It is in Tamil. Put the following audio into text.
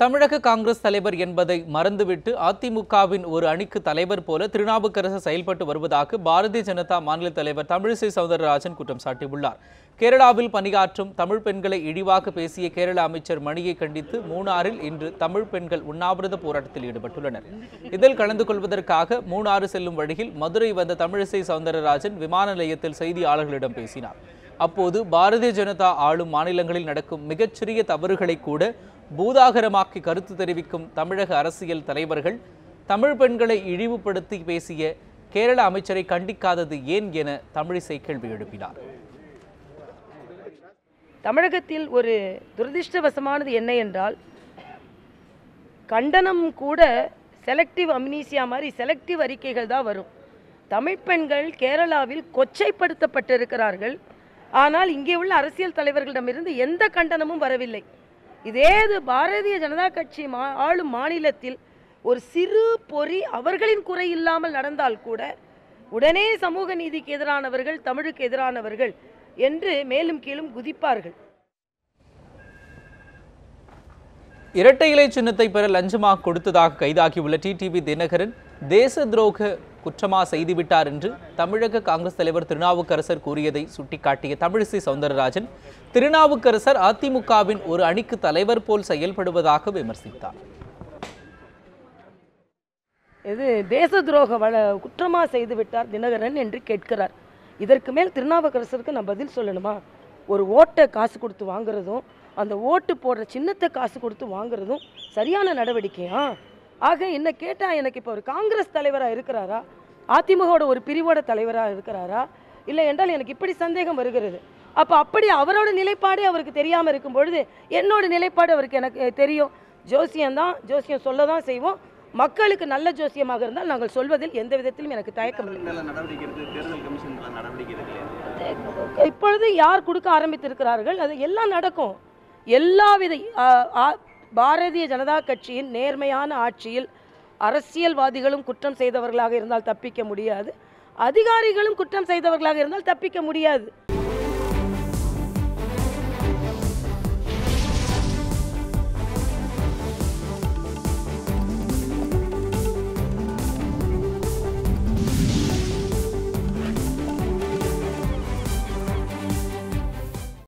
தமிழக காங்கிரஸ் தலைவர் என்பதை மறந்துவிட்டு அதிமுகவின் ஒரு அணிக்கு தலைவர் போல திருநாவுக்கரசு செயல்பட்டு வருவதாக பாரதிய ஜனதா மாநில தலைவர் தமிழிசை சவுந்தரராஜன் குற்றம் சாட்டியுள்ளார். கேரளாவில் பணியாற்றும் தமிழ் பெண்களை இழிவாக பேசிய கேரள அமைச்சர் மணியை கண்டித்து மூணாறில் இன்று தமிழ் பெண்கள் உண்ணாவிரத போராட்டத்தில் ஈடுபட்டுள்ளனர். இதில் கலந்து கொள்வதற்காக மூணாறு செல்லும் வழியில் மதுரை வந்த தமிழிசை சவுந்தரராஜன் விமான நிலையத்தில் செய்தியாளர்களிடம் பேசினார். அப்போது பாரதிய ஜனதா ஆளும் மாநிலங்களில் நடக்கும் மிகச்சிறிய தவறுகளை கூட பூதாகரமாக்கி கருத்து தெரிவிக்கும் தமிழக அரசியல் தலைவர்கள் தமிழ் பெண்களை இழிவுபடுத்தி பேசிய கேரள அமைச்சரை கண்டிக்காதது ஏன் என தமிழிசை கேள்வி எழுப்பினார். தமிழகத்தில் ஒரு துரதிர்ஷ்டவசமானது என்ன என்றால் கண்டனம் கூட செலக்டிவ் அம்னீசியா மாதிரி செலக்டிவ் அறிக்கைகள் தான் வரும். தமிழ் பெண்கள் கேரளாவில் கொச்சைப்படுத்தப்பட்டிருக்கிறார்கள். ஆனால் இங்கே உள்ள அரசியல் தலைவர்களிடமிருந்து எந்த கண்டனமும் வரவில்லை. இதே இது பாரதிய ஜனதா கட்சி மா ஆளும் மாநிலத்தில் ஒரு சிறு பொறி அவர்களின் குறை இல்லாமல் நடந்தால் கூட உடனே சமூக நீதிக்கு எதிரானவர்கள் தமிழுக்கு எதிரானவர்கள் என்று மேலும் கீழும் குதிப்பார்கள். இரட்டை இலை சின்னத்தை பெற லஞ்சமாக கொடுத்ததாக கைதாகியுள்ள டிடிவி தினகரன் தேச துரோக குற்றமா செய்துவிட்டார் என்று தமிழக காங்கிரஸ் தலைவர் திருநாவுக்கரசர் கூறியதை சுட்டிக்காட்டிய தமிழிசை சவுந்தரராஜன் திருநாவுக்கரசர் அதிமுகவின் ஒரு அணிக்கு தலைவர் போல் செயல்படுவதாக விமர்சித்தார். இது தேச துரோக வள குற்றமா செய்து விட்டார் தினகரன் என்று கேட்கிறார். இதற்கு மேல் திருநாவுக்கரசருக்கு நான் பதில் சொல்லணுமா? ஒரு ஓட்டை காசு கொடுத்து வாங்குறதும் அந்த ஓட்டு போடுற சின்னத்தை காசு கொடுத்து வாங்குறதும் சரியான நடவடிக்கையா? ஆக என்ன கேட்டால் எனக்கு இப்போ ஒரு காங்கிரஸ் தலைவராக இருக்கிறாரா? அதிமுகவோட ஒரு பிரிவோட தலைவராக இருக்கிறாரா? இல்லை என்றால் எனக்கு இப்படி சந்தேகம் வருகிறது. அப்போ அப்படி அவரோட நிலைப்பாடே அவருக்கு தெரியாமல் இருக்கும் பொழுது என்னோட நிலைப்பாடு அவருக்கு எனக்கு தெரியும். ஜோசியம் தான் ஜோசியம் சொல்ல தான் செய்வோம். மக்களுக்கு நல்ல ஜோசியமாக இருந்தால் நாங்கள் சொல்வதில் எந்த விதத்திலும் எனக்கு தயக்கம் இப்பொழுது யார் கொடுக்க ஆரம்பித்திருக்கிறார்கள்? அது எல்லாம் நடக்கும். எல்லாவித ஆ, ஆ, பாரதிய ஜனதா கட்சியின் நேர்மையான ஆட்சியில் அரசியல்வாதிகளும் குற்றம் செய்தவர்களாக இருந்தால் தப்பிக்க முடியாது. அதிகாரிகளும் குற்றம் செய்தவர்களாக இருந்தால் தப்பிக்க முடியாது.